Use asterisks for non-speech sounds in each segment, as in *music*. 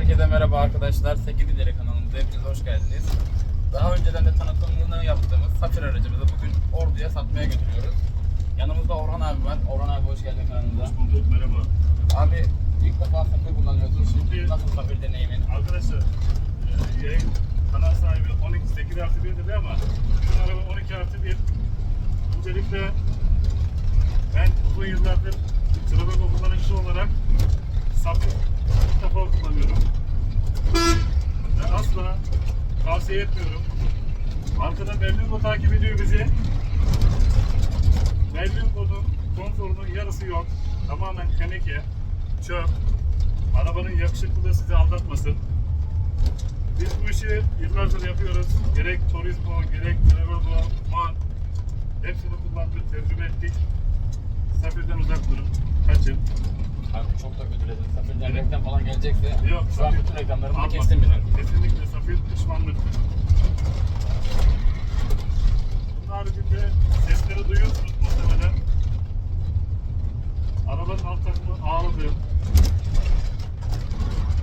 Herkese merhaba arkadaşlar. 8 ileri kanalımıza hepiniz hoş geldiniz. Daha önceden de tanıtımını yaptığımız Safir aracımızı bugün Ordu'ya satmaya götürüyoruz. Yanımızda Orhan abi var. Orhan abi hoş geldin kanalımıza. Hoş bulduk, merhaba. Abi ilk defa Safir kullanıyorsun. Şimdi nasıl Safir deneyimin? Arkadaşlar, e, yayın kanal sahibi 12 8 artı 1 dedi ama bizim araba 12 artı 1. Öncelikle ben uzun yıllardır Trabago kullanıcısı olarak Safir ilk defa kullanıyorum. Ve asla tavsiye etmiyorum. Arkada Memnun mu takip ediyor bizi? Memnun kodun konforunun yarısı yok. Tamamen teneke, çöp. Arabanın yakışıklılığı sizi aldatmasın. Biz bu işi yıllardır yapıyoruz. Gerek Turismo, gerek Trevorgo, Man hepsini kullandık, tecrübe ettik. Safir'den uzak durun, kaçın. Abi çok da kötü dedim. Safir'den reklam falan gelecekse Yok, şu an Safir- bütün reklamlarını da kestim bile. Kesinlikle Safir pişmanlıktır. Bunun haricinde sesleri duyuyorsunuz muhtemelen. Arabanın alt takımı ağladı.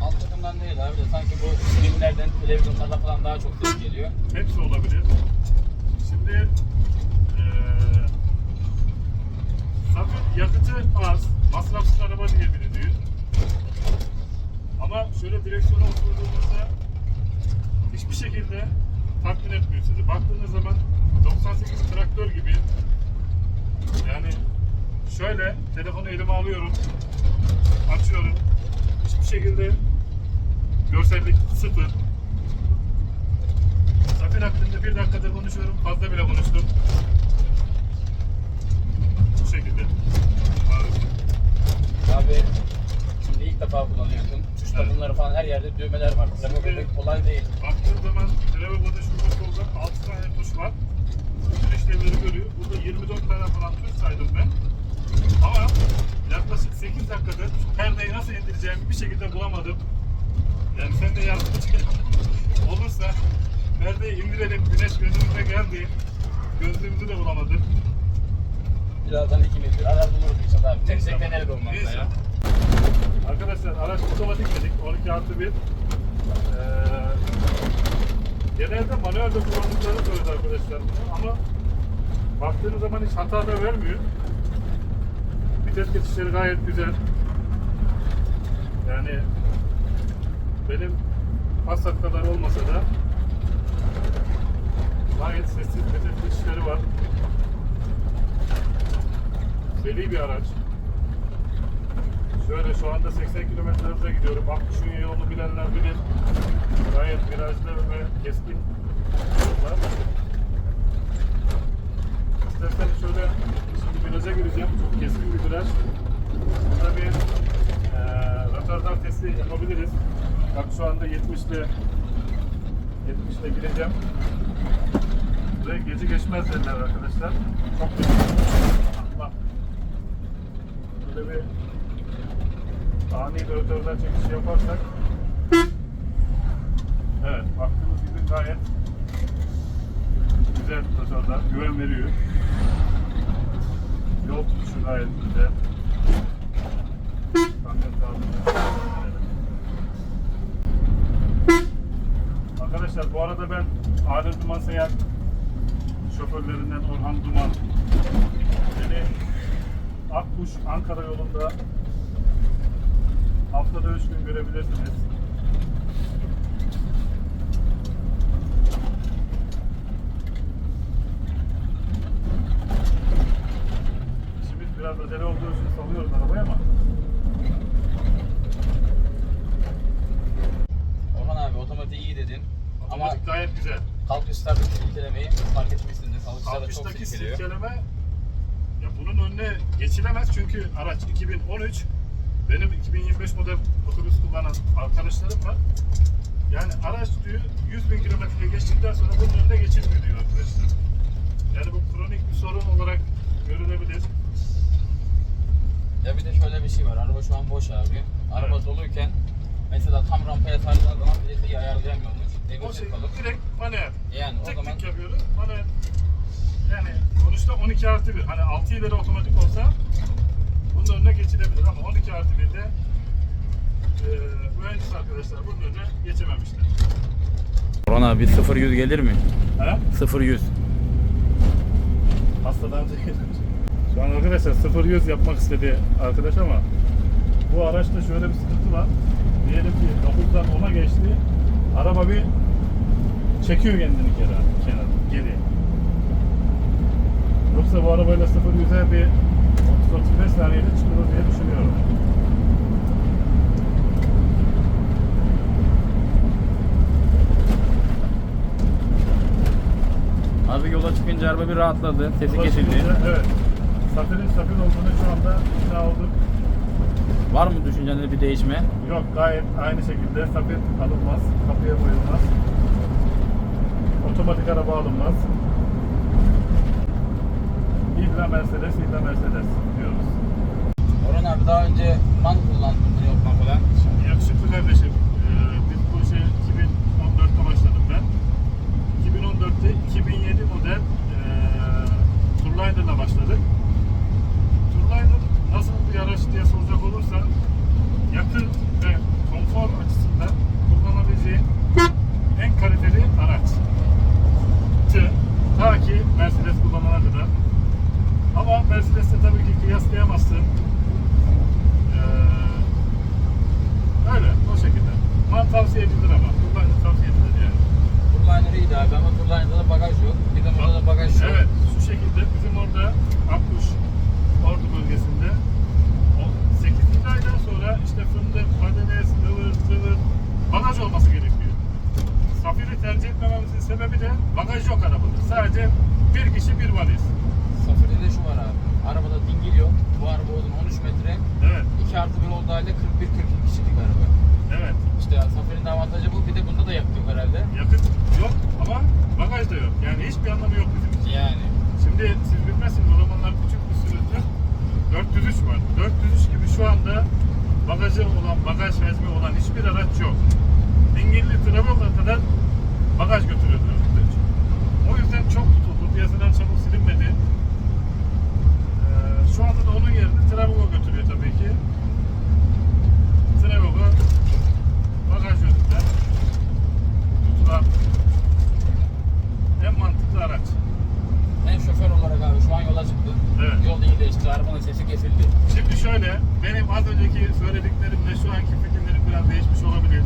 Alt takımdan değil abi de sanki bu filmlerden, televizyonlarda falan daha çok ses geliyor. Hepsi olabilir. Şimdi Safir yakıtı az, masrafsız araba diye biliniyor. Ama şöyle direksiyona oturduğunuzda hiçbir şekilde tatmin etmiyor sizi. Baktığınız zaman 98 traktör gibi yani şöyle telefonu elime alıyorum açıyorum hiçbir şekilde görsellik sıfır Safir hakkında bir dakikadır konuşuyorum. Fazla bile konuştum. Bu şekilde. Abi, şimdi ilk defa kullanıyorsun. Tuş Evet. takımları falan her yerde düğmeler var. Şimdi- pek kolay değil. Baktığın zaman Trevo'da şurada solda 6 tane tuş var. Bütün işlevleri görüyor. Burada 24 tane falan tuş saydım ben. Ama yaklaşık 8 dakikadır perdeyi nasıl indireceğimi bir şekilde bulamadım. Yani sen de yardımcı *laughs* olursa perdeyi indirelim. Güneş gözümüze geldi. Gözlüğümüzü de bulamadık. Birazdan ikimiz bir arar buluruz inşallah abi. Tek tek deneriz olmazsa ya. Arkadaşlar araç otomatik dedik 12 artı 1. Ee, genelde manuelde kullandıklarını söyledi arkadaşlar ama baktığınız zaman hiç hata da vermiyor. Vites geçişleri gayet güzel. Yani benim Passat kadar olmasa da gayet sessiz vites geçişleri var. Seri bir araç. Şöyle şu anda 80 km hızla gidiyorum. Akkuşun yolunu bilenler bilir. Gayet virajlı ve keskin yollar. İsterseniz şöyle şimdi viraja gireceğim. Çok keskin bir viraj. Burada bir eee rötardar testi yapabiliriz. Bak şu anda 70 ile 70 ile gireceğim. Ve gece geçmez dediler arkadaşlar. Çok kötü. Böyle bir ani bir rötardar çekişi yaparsak Evet, baktığınız gibi gayet güzel rötardar, güven veriyor. Yol tutuşu gayet güzel. Arkadaşlar bu arada ben Adil Duman Seyahat şoförlerinden Orhan Duman beni Akkuş Ankara yolunda haftada üç gün görebilirsiniz. İşimiz biraz acele olduğu için salıyoruz arabayı ama Orhan abi otomatiği iyi dedin. Ama otomatik gayet güzel. kalkışlardaki silkelemeyi fark etmişsinizdir. Kalkışlarda çok Kalkıştaki silkeliyor. silkeleme bunun önüne geçilemez çünkü araç 2013 benim 2025 model otobüs kullanan arkadaşlarım var. Yani araç diyor 100 bin kilometreye geçtikten sonra bunun önüne geçilmiyor diyor arkadaşlar. Yani bu kronik bir sorun olarak görülebilir. Ya bir de şöyle bir şey var. Araba şu an boş abi. Araba Evet. doluyken mesela tam rampaya sardığı zaman vitesi ayarlayamıyormuş. O Devirde şey direkt manuel. Yani o Tek zaman tek yapıyoruz. Manuel. Yani sonuçta 12 artı 1. Hani 6 ileri otomatik olsa bunun önüne geçilebilir ama 12 artı 1'de e, mühendis arkadaşlar bunun önüne geçememişler. Orhan abi 0-100 gelir mi? Ha? 0-100. Hastadan Şu an arkadaşlar 0-100 yapmak istedi arkadaş ama bu araçta şöyle bir sıkıntı var. Diyelim ki 9'dan 10'a geçti. Araba bir çekiyor kendini kenara, kenar, geri. Yoksa bu arabayla 0-100'e bir 30-35 saniyede çıkılır diye düşünüyorum. Abi yola çıkınca araba bir rahatladı. Sesi Yola kesildi. çıkınca, Evet. Safirin safir olduğunu şu anda ikna olduk. Var mı düşüncende bir değişme? Yok gayet aynı şekilde safir alınmaz, kapıya koyulmaz. Otomatik araba alınmaz. İlla Mercedes, illa Mercedes diyoruz. Orhan abi daha önce man kullandın mı yok man falan? Şimdi yakışıklı kardeşim, eee, biz bu işe 2014'te başladım ben. 2014'te 2007 model eee Turliner'la başladık. Turliner nasıl bir araç diye soracak olursa yakıt ve konfor açısından kullanabileceğin en kaliteli araç. Ta ki Mercedes kullanana kadar. Ama Mercedes'te tabii ki kıyaslayamazsın. Eee Öyle, o şekilde. Man tavsiye edilir ama. Kullanıcı tavsiye edilir yani. Turliner iyiydi abi ama Turliner'da da bagaj yok. Bir de burada da bagaj yok. Evet, şu şekilde bizim orada Akkuş Ordu bölgesinde o 8. aydan sonra işte fındık, patates, ıvır, zıvır bagaj olması gerekiyor. Safir'i tercih etmememizin sebebi de bagaj yok arabada. Sadece bir kişi bir valiz. Safir'de de şu var abi. Arabada dingil yok. Bu araba uzun 13 metre. Evet, 2 artı 1 olduğu halde 41-42 kişilik araba. evet. İşte Safir'in de avantajı bu. Bir de bunda da yakıt yok herhalde. Yakıt yok ama bagaj da yok. Yani hiçbir anlamı yok bizim için. Yani. Siz bilmezsiniz o zamanlar küçük bir sürücü 403 var. 403 gibi şu anda bagajı olan, bagaj hacmi olan hiçbir araç yok. Dingilli Travel'a kadar bagaj götürüyordu. 403. O yüzden çok tutuldu. Piyasadan çabuk silinmedi. Ee, şu anda da onun yerine Travel'a götürüyor tabii ki. Travel'a bagaj yönünden tutulan en mantıklı araç. Şoför olarak abi şu an yola çıktım. Evet. Yol iyi değişti. Arabanın sesi kesildi. Şimdi şöyle, benim az önceki söylediklerimle şu anki fikirlerim biraz değişmiş olabilir.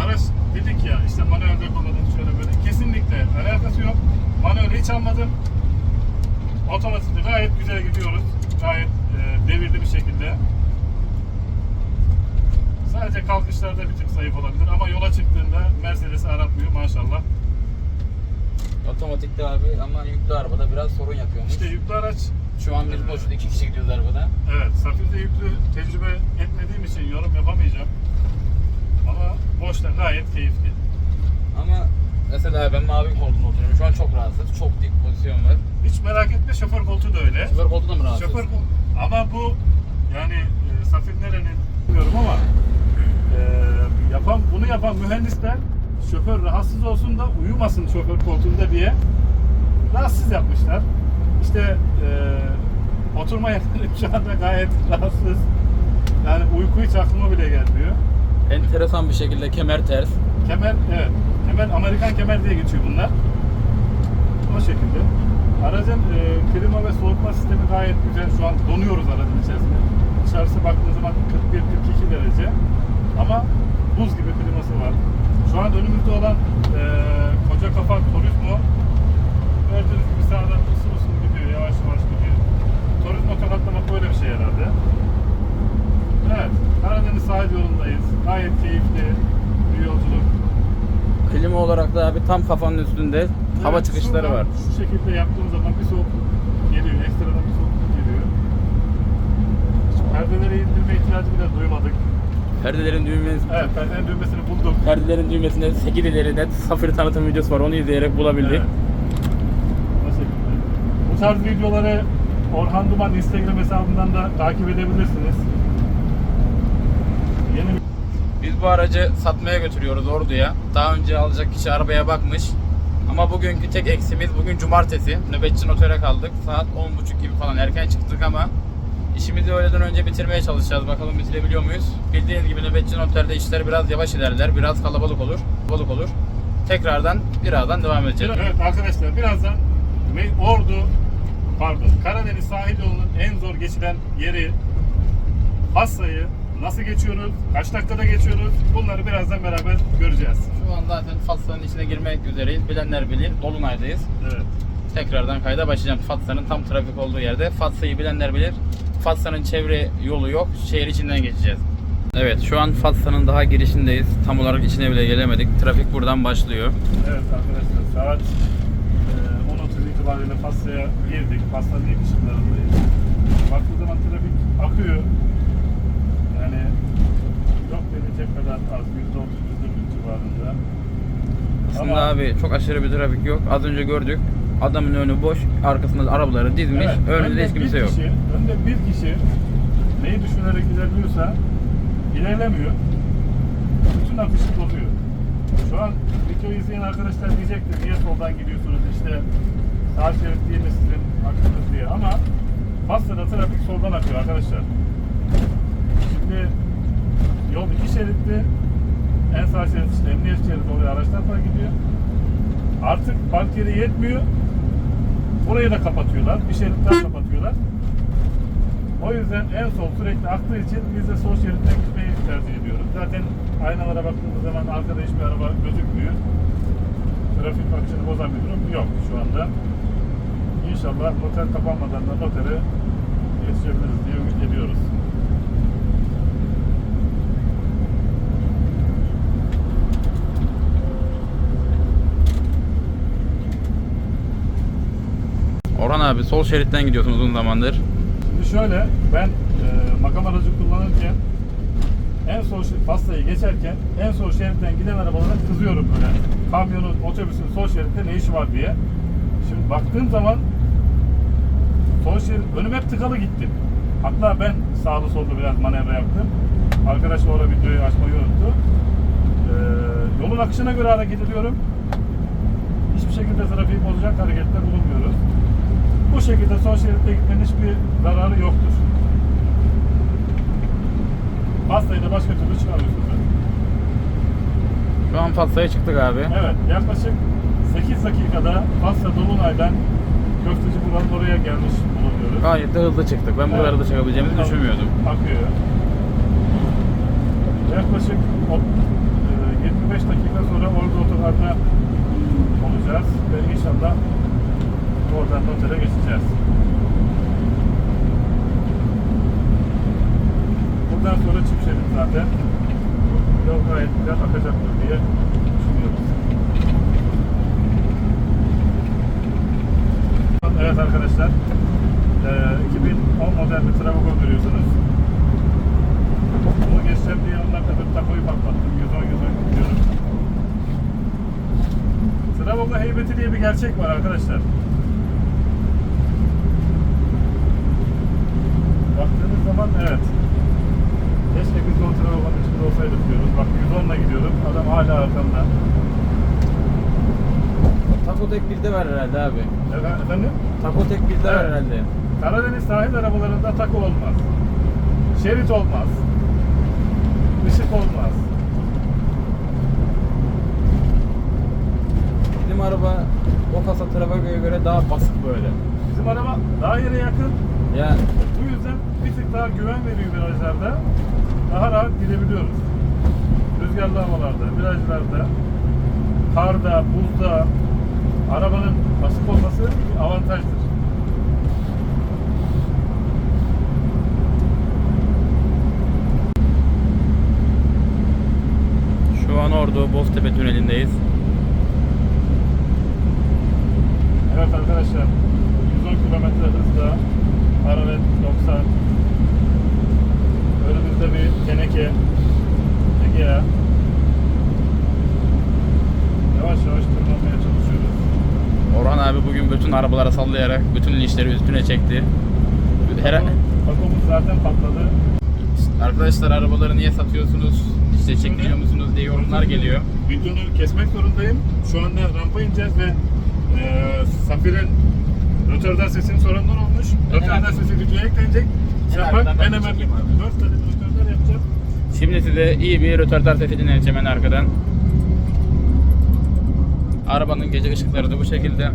Araç dedik ya, işte manuelde kullanın şöyle böyle. Kesinlikle alakası yok. Manuel hiç almadım. Otomatikte gayet güzel gidiyoruz. Gayet e, devirli bir şekilde. Sadece kalkışlarda bir tık zayıf olabilir ama yola çıktığında Mercedes'i aratmıyor maşallah. Otomatikte abi ama yüklü arabada biraz sorun yapıyormuş. İşte yüklü araç Şu an biz boşuz. iki kişi gidiyoruz arabada. Evet, Safir'de yüklü tecrübe etmediğim için yorum yapamayacağım. Ama boşta gayet keyifli. Ama mesela ben mavi koltuğunda oturuyorum. Şu an çok rahatsız. Çok dik pozisyon var. Hiç merak etme şoför koltuğu da öyle. Şoför koltuğunda mı rahatsız? Şoför kol- ama bu yani e, Safir nerenin bilmiyorum ama e, yapan bunu yapan mühendisler şoför rahatsız olsun da uyumasın şoför koltuğunda diye rahatsız yapmışlar. İşte e, oturma *laughs* yerleri şu anda gayet rahatsız. Yani uyku hiç aklıma bile gelmiyor. Enteresan bir şekilde kemer ters. Kemer, evet. Kemer, Amerikan kemer diye geçiyor bunlar. O şekilde. Aracın e, klima ve soğutma sistemi gayet güzel. Şu an donuyoruz aracın içerisinde. Dışarısı baktığınız zaman 41-42 derece. Ama buz gibi kliması var. Şu an önümüzde olan e, koca kafa Turismo gördüğünüz gibi sağdan usul usul gidiyor. Yavaş yavaş gidiyor. Turismo tokatlamak böyle bir şey herhalde. Evet. Karadeniz sahil yolundayız. Gayet keyifli bir yolculuk. Klima olarak da abi tam kafanın üstünde hava Evet, çıkışları şuradan var. Şu şekilde yaptığım zaman bir soğukluk geliyor. Ekstradan bir soğukluk geliyor. Perdeleri indirme ihtiyacı bile duymadık. Perdelerin düğmesi, Evet, perdenin düğmesini bulduk. perdelerin düğmesinde 8 ileride Safir tanıtım videosu var. Onu izleyerek bulabildik. Evet. O şekilde. Bu tarz videoları Orhan Duman Instagram hesabından da takip edebilirsiniz. Yeni Biz bu aracı satmaya götürüyoruz Ordu'ya. Daha önce alacak kişi arabaya bakmış. Ama bugünkü tek eksimiz bugün cumartesi. Nöbetçi notere kaldık. Saat 10.30 gibi falan erken çıktık ama İşimizi öğleden önce bitirmeye çalışacağız. Bakalım bitirebiliyor muyuz? Bildiğiniz gibi nöbetçi noterde işler biraz yavaş ilerler. Biraz kalabalık olur. Balık olur. Tekrardan birazdan devam edeceğiz. Evet arkadaşlar birazdan Ordu pardon Karadeniz sahil yolunun en zor geçilen yeri Hassa'yı nasıl geçiyoruz, kaç dakikada geçiyoruz bunları birazdan beraber göreceğiz. Şu an zaten Fatsa'nın içine girmek üzereyiz. Bilenler bilir. Dolunay'dayız. Evet. Tekrardan kayda başlayacağım. Fatsa'nın tam trafik olduğu yerde. Fatsa'yı bilenler bilir. Fatsa'nın çevre yolu yok. Şehir içinden geçeceğiz. Evet şu an Fatsa'nın daha girişindeyiz. Tam olarak içine bile gelemedik. Trafik buradan başlıyor. Evet arkadaşlar saat e, 10.30 itibariyle Fassa'ya girdik. Fassa'nın ilk ışıklarındayız. Baktığı zaman trafik akıyor. Yani yok denecek kadar az. %30, %40 civarında. Aslında Ama- abi çok aşırı bir trafik yok. Az önce gördük. Adamın önü boş. Arkasında da arabaları dizmiş. Evet, Önünde de hiç kimse yok. Kişi, önde bir kişi neyi düşünerek ilerliyorsa ilerlemiyor. Bütün akışı bozuyor. Şu an videoyu izleyen arkadaşlar diyecektir niye soldan gidiyorsunuz işte sağ şerit değil mi sizin hakkınız diye ama Fassa'da trafik soldan akıyor arkadaşlar. Şimdi yol iki şeritli en sağ şerit işte emniyet şeridi oluyor araçlar park gidiyor. Artık park yeri yetmiyor. Burayı da kapatıyorlar. Bir şerit daha kapatıyorlar. O yüzden en sol sürekli aktığı için biz de sol şeritten gitmeyi tercih ediyoruz. Zaten aynalara baktığımız zaman arkada hiçbir araba gözükmüyor. Trafik akışını bozan bir durum yok şu anda. İnşallah noter kapanmadan da notere yetişebiliriz diye ümit ediyoruz. Orhan abi sol şeritten gidiyorsun uzun zamandır. Şimdi şöyle, ben e, makam aracı kullanırken en sol Fassa'yı geçerken en sol şeritten giden arabalara kızıyorum böyle. Kamyonun, otobüsün sol şeritte ne işi var diye. Şimdi baktığım zaman sol şerit, önüm hep tıkalı gittim. Hatta ben sağlı solda biraz manevra yaptım. Arkadaş orada videoyu açmayı unuttu. E, yolun akışına göre hareket ediyorum. Hiçbir şekilde trafiği bozacak harekette bulunmuyoruz. Bu şekilde sol şeritte gitmenin hiçbir zararı yoktur. Pastayı da başka türlü çıkarıyorsunuz. Şu an Fatsa'ya çıktık abi. Evet, yaklaşık 8 dakikada Pasta Dolunay'dan Köfteci Buranın oraya gelmiş bulunuyoruz. Gayet de hızlı çıktık. Ben buraları da çıkabileceğimizi Evet. düşünmüyordum. Akıyor. Yaklaşık o- e, 25 dakika sonra orada otogarda olacağız ve inşallah oradan notere geçeceğiz. Buradan sonra çift şerit zaten. Yol gayet güzel akacaktır diye düşünüyoruz. Evet arkadaşlar, e, 2010 model bir Trabuco görüyorsunuz. Bunu geçeceğim diye onlar kadar takoyu patlattım. 110 110 gidiyorum. Trabuco heybeti diye bir gerçek var arkadaşlar. Baktığınız zaman evet. Keşke biz de o Trabuco'nun içinde olsaydık diyoruz. Bak 110 ile gidiyorum. Adam hala arkamda. Taco tek birde var herhalde abi. Efendim? efendim? Taco tek birde var Evet. herhalde. Karadeniz sahil arabalarında tako olmaz. Şerit olmaz. Işık olmaz. Bizim araba o kasa Trafago'ya göre daha basık böyle. Bizim araba daha yere yakın. Ya Bu yüzden bir tık daha güven veriyor virajlarda. Daha rahat gidebiliyoruz. Rüzgarlı havalarda, virajlarda, karda, buzda arabanın basık olması bir avantajdır. şu an Ordu Boztepe tünelindeyiz. Evet arkadaşlar 110 km hızla Aravet 90 Önümüzde bir teneke Egea Yavaş yavaş tırmanmaya çalışıyoruz. Orhan abi bugün bütün arabalara sallayarak bütün linçleri üstüne çekti. Her Pakomuz zaten patladı. Arkadaşlar arabaları niye satıyorsunuz? İşte çekiliyor musunuz diye yorumlar geliyor. Videonu kesmek zorundayım. Şu anda rampa ineceğiz ve e, Safir'in rötörden sesinin sorundan olmuş. Evet. sesi videoya eklenecek. Sen En bak ben hemen çekeyim abi. 4 tane rötordar yapacağım. Şimdi size iyi bir rötordar sesi dinleteceğim en arkadan. Arabanın gece ışıkları da bu şekilde.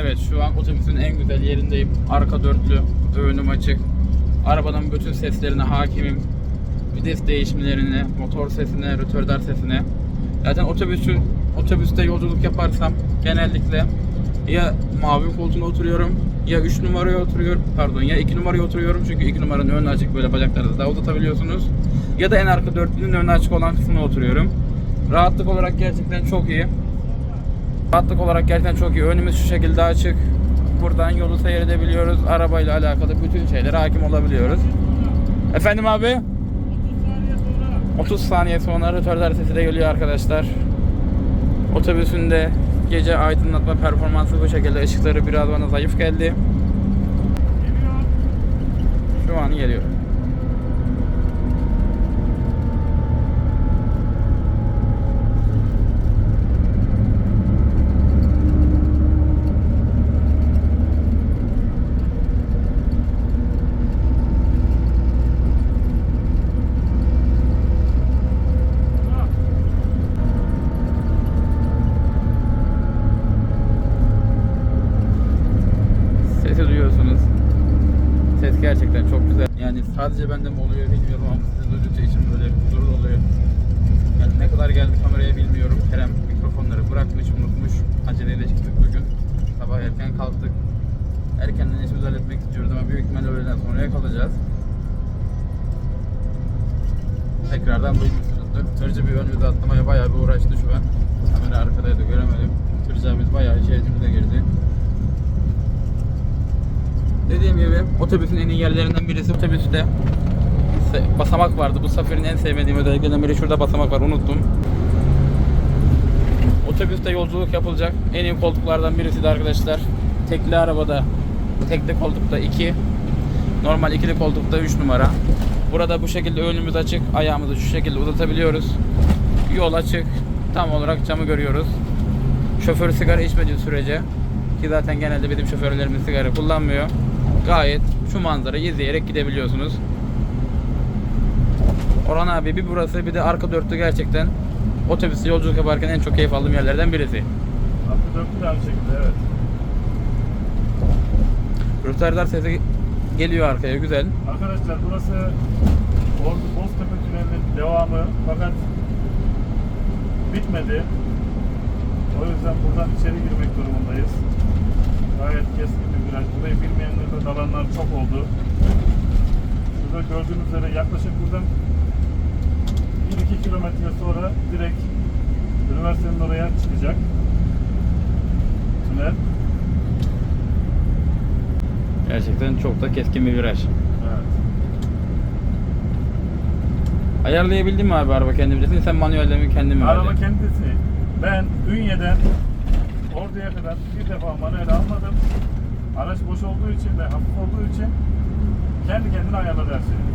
Evet şu an otobüsün en güzel yerindeyim. Arka dörtlü, önüm açık. Arabanın bütün seslerine hakimim. Vites değişimlerine, motor sesine, rötordar sesine. Zaten otobüsün otobüste yolculuk yaparsam genellikle ya mavi koltuğuna oturuyorum ya 3 numaraya oturuyorum pardon ya 2 numaraya oturuyorum çünkü 2 numaranın önü açık böyle bacakları da daha uzatabiliyorsunuz ya da en arka dörtlünün önü açık olan kısmına oturuyorum rahatlık olarak gerçekten çok iyi. Rahatlık olarak gerçekten çok iyi. Önümüz şu şekilde açık. Buradan yolu seyredebiliyoruz. Arabayla alakalı bütün şeylere hakim olabiliyoruz. Efendim abi? 30 saniye sonra rötordar sesi de geliyor arkadaşlar. Otobüsünde gece aydınlatma performansı bu şekilde. Işıkları biraz bana zayıf geldi. Şu an geliyor. Sesi duyuyorsunuz. Ses gerçekten çok güzel. Yani sadece bende mi oluyor bilmiyorum ama siz duydukça içim böyle huzurlu oluyor. Yani ne kadar geldi kameraya bilmiyorum. Kerem mikrofonları bırakmış, unutmuş. Aceleyle çıktık bugün. Sabah erken kalktık. Erkenden işimizi halletmek istiyoruz ama büyük ihtimalle öğleden sonraya kalacağız. Tekrardan duymuşsunuzdur. Tırcı bir ön vize atlamaya bayağı bir uğraştı şu an. Kamera arkadaydı göremedim. Tırcı abimiz bayağı şeridimize girdi. Dediğim gibi otobüsün en iyi yerlerinden birisi otobüste basamak vardı. Bu seferin en sevmediğim özelliklerinden biri şurada basamak var unuttum. Otobüste yolculuk yapılacak en iyi koltuklardan birisi de arkadaşlar. Tekli arabada tekli koltukta 2 normal ikili koltukta 3 numara. Burada bu şekilde önümüz açık, ayağımızı şu şekilde uzatabiliyoruz. Yol açık, tam olarak camı görüyoruz. Şoför sigara içmediği sürece ki zaten genelde bizim şoförlerimiz sigara kullanmıyor. Gayet şu manzarayı izleyerek gidebiliyorsunuz. Orhan abi bir burası bir de arka dörtlü gerçekten otobüste yolculuk yaparken en çok keyif aldığım yerlerden birisi. Arka dörtlü de aynı şekilde evet. Rüzgarlar sesi geliyor arkaya güzel. Arkadaşlar burası Ordu Boztepe Tüneli'nin devamı fakat bitmedi. O yüzden buradan içeri girmek durumundayız. Gayet keskin bir viraj. Burayı bilmeyenler de dalanlar çok oldu. Şurada gördüğünüz üzere yaklaşık buradan 1-2 kilometre sonra direkt üniversitenin oraya çıkacak. Tünel. Gerçekten çok da keskin bir viraj. Evet. Ayarlayabildin mi abi araba kendi bilirsin sen manuelde mi kendin mi Araba verdin? kendisi. Ben Ünye'den Ordu'ya kadar bir defa manuel almadım. Araç boş olduğu için ve hafif olduğu için kendi kendine ayarladı her şeyi.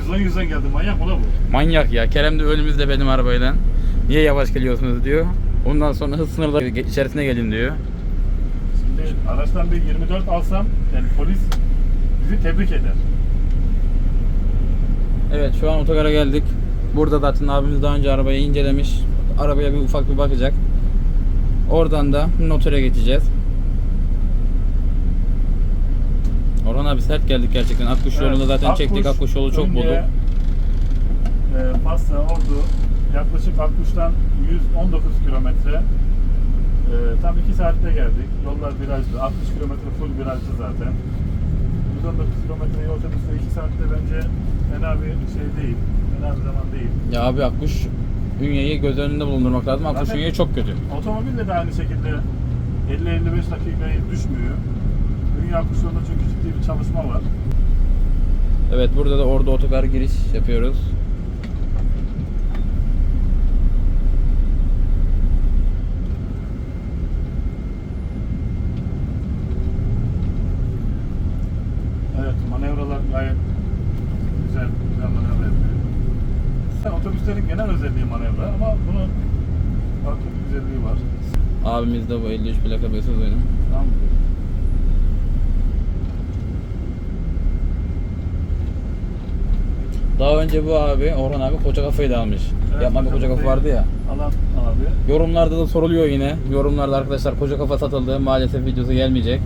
Yüzden yüzden geldi. Manyak mı la bu? Manyak ya. Kerem de önümüzde benim arabayla. Niye yavaş geliyorsunuz diyor. Ondan sonra hız sınırları içerisine gelin diyor. Şimdi araçtan bir 24 alsam yani polis bizi tebrik eder. Evet şu an otogara geldik. Burada zaten abimiz daha önce arabayı incelemiş. Arabaya bir ufak bir bakacak. Oradan da notere geçeceğiz. Orhan abi sert geldik gerçekten. Akkuş yolunda zaten çektik. Akkuş yolu çok Ünye, buldu. E, Fasla, Ordu yaklaşık Akkuş'tan 119 kilometre. E, tam 2 saatte geldik. Yollar virajlı. 60 kilometre full virajlı zaten. 119 kilometreyi otobüsle 2 saatte bence fena bir şey değil. Fena bir zaman değil. Ya abi Akkuş Ünye'yi göz önünde bulundurmak lazım. Akkuş Zaten- çok kötü. Otomobille de aynı şekilde 50-55 dakikayı düşmüyor. Dünya Akkuş yolunda çünkü ciddi bir çalışma var. Evet burada da orada otogar giriş yapıyoruz. Abimiz de bu 53 plaka besaz oyunu. Tamam. Daha önce bu abi, Orhan abi koca kafayı da almış. Evet, Yapma bir koca kafa vardı ya. Alan abi. Yorumlarda da soruluyor yine. Yorumlarda arkadaşlar koca kafa satıldı. Maalesef videosu gelmeyecek.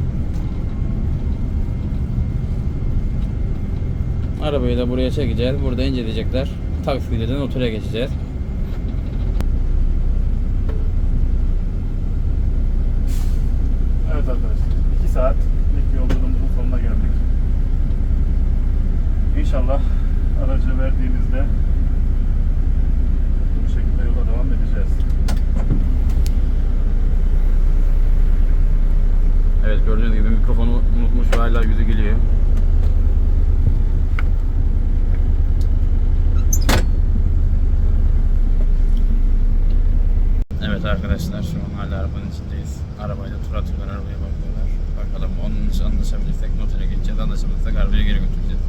Arabayı da buraya çekeceğiz. Burada inceleyecekler. Taksiyle de notura geçeceğiz. Gördüğünüz gibi mikrofonu unutmuş ve hala yüzü gülüyor. Evet arkadaşlar şu an hala arabanın içindeyiz. Arabayla tur atıyorlar, arabaya bakıyorlar. Bakalım onun için anlaşabilirsek notere geçeceğiz, anlaşamazsak arabayı geri götüreceğiz.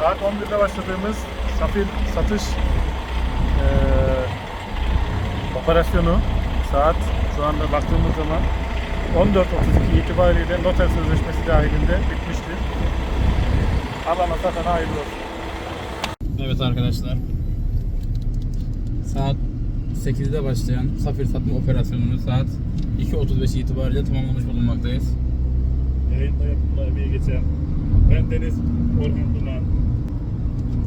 Saat 11'de başladığımız safir satış eee, operasyonu saat şu anda baktığımız zaman 14.32 itibariyle noter sözleşmesi dahilinde bitmiştir. Alana satana hayırlı olsun. Evet arkadaşlar. Saat 8'de başlayan safir satma operasyonunu saat 2.35 itibariyle tamamlamış bulunmaktayız. Yayında yapımla emeği geçen ben Deniz Orhan Duman,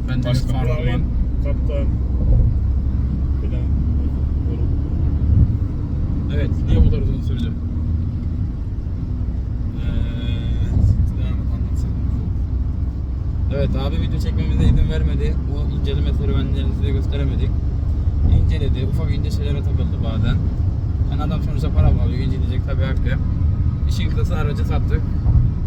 Ben Deniz Faruk Duman. Kaptan yorum. Evet, niye bu kadar uzun sürdü? Evet abi video çekmemize izin vermedi. O inceleme serüvenlerini size gösteremedik. İnceledi, ufak ince şeylere takıldı bazen. Yani adam sonuçta para alıyor, inceleyecek tabii hakkı. İşin kısası aracı sattık.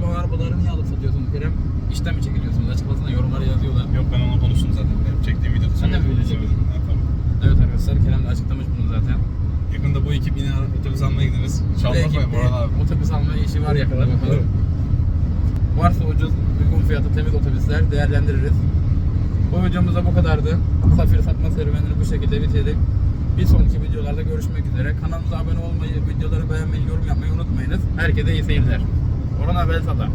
Bu arabaları niye alıp satıyorsun Kerem? İşten mi çekiliyorsunuz? Açıklasana yorumlara yazıyorlar. Yok ben onu konuştum zaten. Benim çektiğim videoda Sen de mi? Ha, tabii. Evet arkadaşlar Kerem de açıklamış bunu zaten. Yakında bu ekip yine otobüs almaya gideriz. Çalmak var Boran abi. Otobüs alma işi var yakında bakalım. Varsa ucuz, uygun fiyatlı temiz otobüsler değerlendiririz. Bu videomuzda bu kadardı. Safir satma serüvenini bu şekilde bitirdik. Bir sonraki videolarda görüşmek üzere. Kanalımıza abone olmayı, videoları beğenmeyi, yorum yapmayı unutmayınız. Herkese iyi seyirler. Orhan Abel Sada.